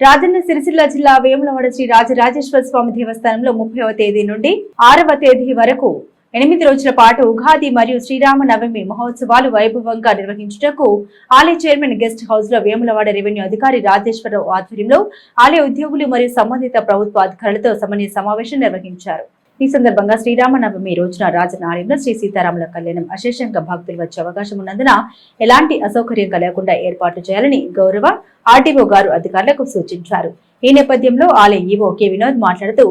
రాజన్న సిరిసిల్ల జిల్లా వేములవాడ శ్రీ రాజరాజేశ్వర స్వామి దేవస్థానంలో ముప్పైవ తేదీ నుండి ఆరవ తేదీ వరకు ఎనిమిది రోజుల పాటు ఉగాది మరియు శ్రీరామ నవమి మహోత్సవాలు వైభవంగా నిర్వహించుటకు ఆలయ చైర్మన్ గెస్ట్ హౌస్లో వేములవాడ రెవెన్యూ అధికారి రాజేశ్వరరావు ఆధ్వర్యంలో ఆలయ ఉద్యోగులు మరియు సంబంధిత ప్రభుత్వ అధికారులతో సమన్వయ సమావేశం నిర్వహించారు. ఈ సందర్భంగా శ్రీరామనవమి రోజున రాజనాలయంలో శ్రీ సీతారాముల కళ్యాణం అశేషంగా భక్తులు వచ్చే అవకాశం ఉన్నందున ఎలాంటి అసౌకర్యం కలగకుండా ఏర్పాటు చేయాలని గౌరవ ఆర్డీఓ గారు అధికారులకు సూచించారు. ఈ నేపథ్యంలో ఆలయ ఈవో కె వినోద్ మాట్లాడుతూ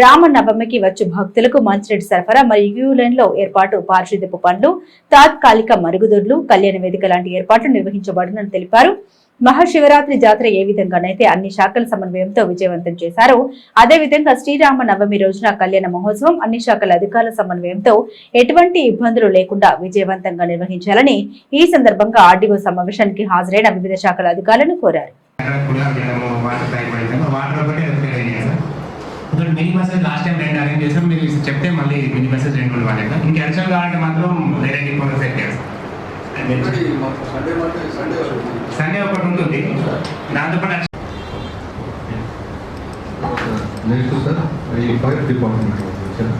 రామనవమికి వచ్చే భక్తులకు మంచినీటి సరఫరా మరియు క్యూ లో ఏర్పాటు పారిశుద్ధ్యపు పనులు తాత్కాలిక మరుగుదొడ్లు కళ్యాణ వేదిక లాంటి ఏర్పాట్లు నిర్వహించబడునని తెలిపారు. మహాశివరాత్రి జాతర ఏ విధంగానైతే అన్ని శాఖల సమన్వయంతో విజయవంతం చేశారో అదే విధంగా శ్రీరామ నవమి రోజున కళ్యాణ మహోత్సవం అన్ని శాఖల అధికారుల సమన్వయంతో ఎటువంటి ఇబ్బందులు లేకుండా విజయవంతంగా నిర్వహించాలని ఈ సందర్భంగా ఆర్డీఓ సమావేశానికి హాజరైన వివిధ శాఖల అధికారులను కోరారు. Water mini message last time రెండు అరేంజ్ చేసాం. మీరు చెప్తే మళ్ళీ మినీ మెసేజ్ రెండు కూడా వాడేదా ఇంకా అడిషనల్ కావాలంటే మాత్రం వేరే డిపోలో సెట్ చేస్తాం. సండే ఒకటి ఉంటుంది. దాంతోపాటు నెక్స్ట్ సార్ ఈ ఫైర్ డిపార్ట్మెంట్ వచ్చారు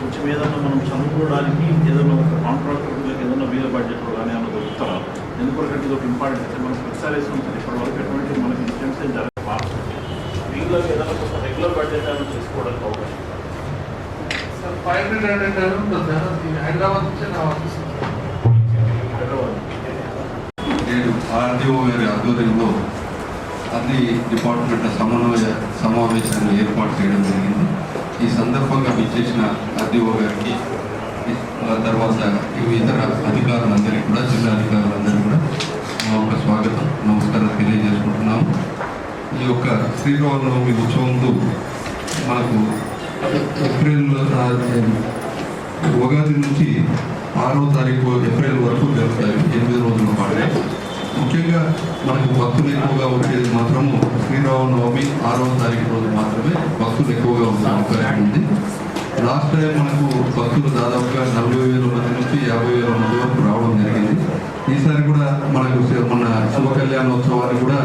కొంచెం ఏదైనా మనం చదువుకోవడానికి ఏదైనా ఒక కాంట్రాక్ట్ ఏదైనా వేరే బడ్జెట్లో కానీ ఏమైనా దొరుకుతారా ఎందుకంటే ఇది ఒక ఇంపార్టెంట్ అయితే మనం ప్రతిసారి వేసుకుంటాం సార్ ఇప్పటి వరకు ఎటువంటి మనకి ఇన్సిడెంట్స్ ఏం జరగదు. వీళ్ళకి ఏదైనా కొంత రెగ్యులర్ బడ్జెట్ ఏమైనా చేసుకోవడానికి అవకాశం సార్ ఫైవ్ హండ్రెడ్ హండ్రెడ్ ఉంటుంది సార్. హైదరాబాద్ నుంచి నా ఆఫీస్ హైదరాబాద్ నేడు ఆర్డీఓ గారి ఆధ్వర్యంలో అన్ని డిపార్ట్మెంట్ల సమన్వయ సమావేశాన్ని ఏర్పాటు చేయడం జరిగింది. ఈ సందర్భంగా విచ్చేసిన ఆర్డీఓ గారికి ఆ తర్వాత ఇవి ఇతర అధికారులందరికీ కూడా జిల్లా అధికారులందరికీ కూడా మా యొక్క స్వాగతం నమస్కారం తెలియజేసుకుంటున్నాము ఈ యొక్క శ్రీరామనవమి ఉత్సవంలో మనకు ఏప్రిల్ ఉగాది నుంచి ఆరో తారీఖు ఏప్రిల్ వరకు జరుగుతాయి. ఎనిమిది రోజుల పాటు. ముఖ్యంగా మనకు భక్తులు ఎక్కువగా వచ్చేది మాత్రము శ్రీరామనవమి ఆరవ తారీఖు రోజు మాత్రమే భక్తులు ఎక్కువగా ఉండే అవకాశం ఉంది. లాస్ట్ టైం మనకు భక్తులు దాదాపుగా నలభై వేల మంది నుంచి యాభై వేల మంది వరకు ఈసారి కూడా మనకు మన శుభ కళ్యాణోత్సవాలు కూడా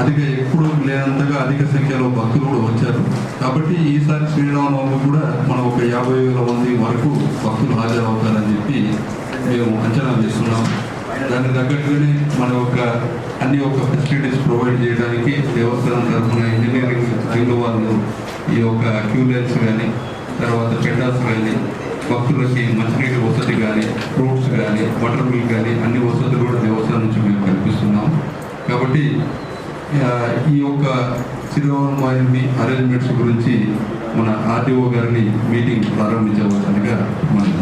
అధిక ఎప్పుడు లేనంతగా అధిక సంఖ్యలో భక్తులు కూడా వచ్చారు. కాబట్టి ఈసారి శ్రీరామనవమి కూడా మనం ఒక యాభై వేల మంది వరకు భక్తులు హాజరవుతారని చెప్పి మేము అంచనా వేస్తున్నాం. దానికి తగ్గట్టుగానే మన యొక్క అన్ని ఒక ఫెసిలిటీస్ ప్రొవైడ్ చేయడానికి దేవస్థానం తరఫున ఇంజనీరింగ్ రంగ వాళ్ళు ఈ యొక్క క్యూలెన్స్ కానీ తర్వాత పెండాస్ కానీ భక్తులకి మంచినీటి వసతి కానీ కానీ వాటర్ మిల్క్ కానీ అన్ని వసతులు కూడా దేవస్థానం నుంచి మేము కల్పిస్తున్నాం. కాబట్టి ఈ యొక్క శ్రీరామనవమి అరేంజ్మెంట్స్ గురించి మన ఆర్టీఓ గారిని మీటింగ్ ప్రారంభించవలసిందిగా మనం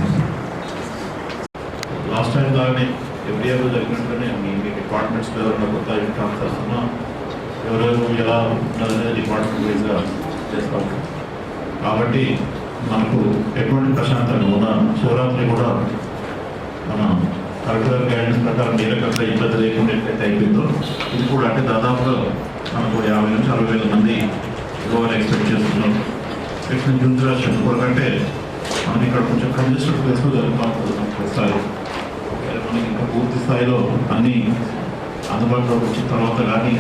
లాస్ట్ టైం లాగానే ఎవ్రీ ఇయర్ జరిగినట్టుగానే మీ మీ డిపార్ట్మెంట్స్లో ఎవరైనా కొత్త ఇన్కమ్స్ వస్తున్నా ఎవరెవరు ఎలా ఉంటుందనే డిపార్ట్మెంట్ వైజ్గా చేస్తాం. కాబట్టి మనకు ఎటువంటి ప్రశాంతంగా ఉన్న శివరాత్రి కూడా మన కలెక్టర్ గైడెన్స్ ప్రకారం ఏ ఇబ్బంది లేకుండా ఎట్లయితే అయిపోయిందో ఇది కూడా అంటే దాదాపుగా మనకు యాభై నుంచి అరవై వేల మంది గోవా ఎక్స్పెక్ట్ చేస్తున్నాం. నెక్స్ట్ జూన్ చెప్పుకోవాలంటే మనం ఇక్కడ కొంచెం కంజెస్టెడ్ ప్లేస్లో జరుగుతాం ఉంటుంది ప్రతిసారి ఒకవేళ మనకి ఇంకా పూర్తి స్థాయిలో అన్నీ అందుబాటులోకి వచ్చిన తర్వాత కానీ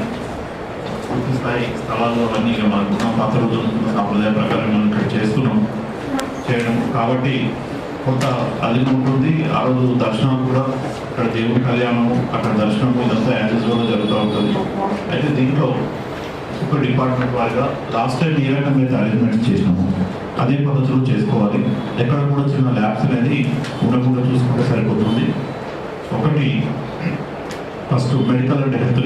పూర్తి స్థాయి స్థలాల్లో అన్నీ ఇక మనకున్న పాత్ర రోజులు సాంప్రదాయ ప్రకారం మనం ఇక్కడ చేస్తున్నాం చేయడం. కాబట్టి కొంత అది ఉంటుంది. ఆ రోజు దర్శనం కూడా అక్కడ దేవుడి కళ్యాణం అక్కడ దర్శనం ఇదంతా యాజెస్లో జరుగుతూ ఉంటుంది. అయితే దీంట్లో ఒక డిపార్ట్మెంట్ వారిగా లాస్ట్ టైం ఏ రకంగా అయితే అరేంజ్మెంట్ చేసినాము అదే పద్ధతిలో చేసుకోవాలి. ఎక్కడ కూడా చిన్న ల్యాబ్స్ అనేది ఉండకుండా చూసుకుంటే సరిపోతుంది. ఒకటి ఫస్ట్ మెడికల్ అండ్ హెల్త్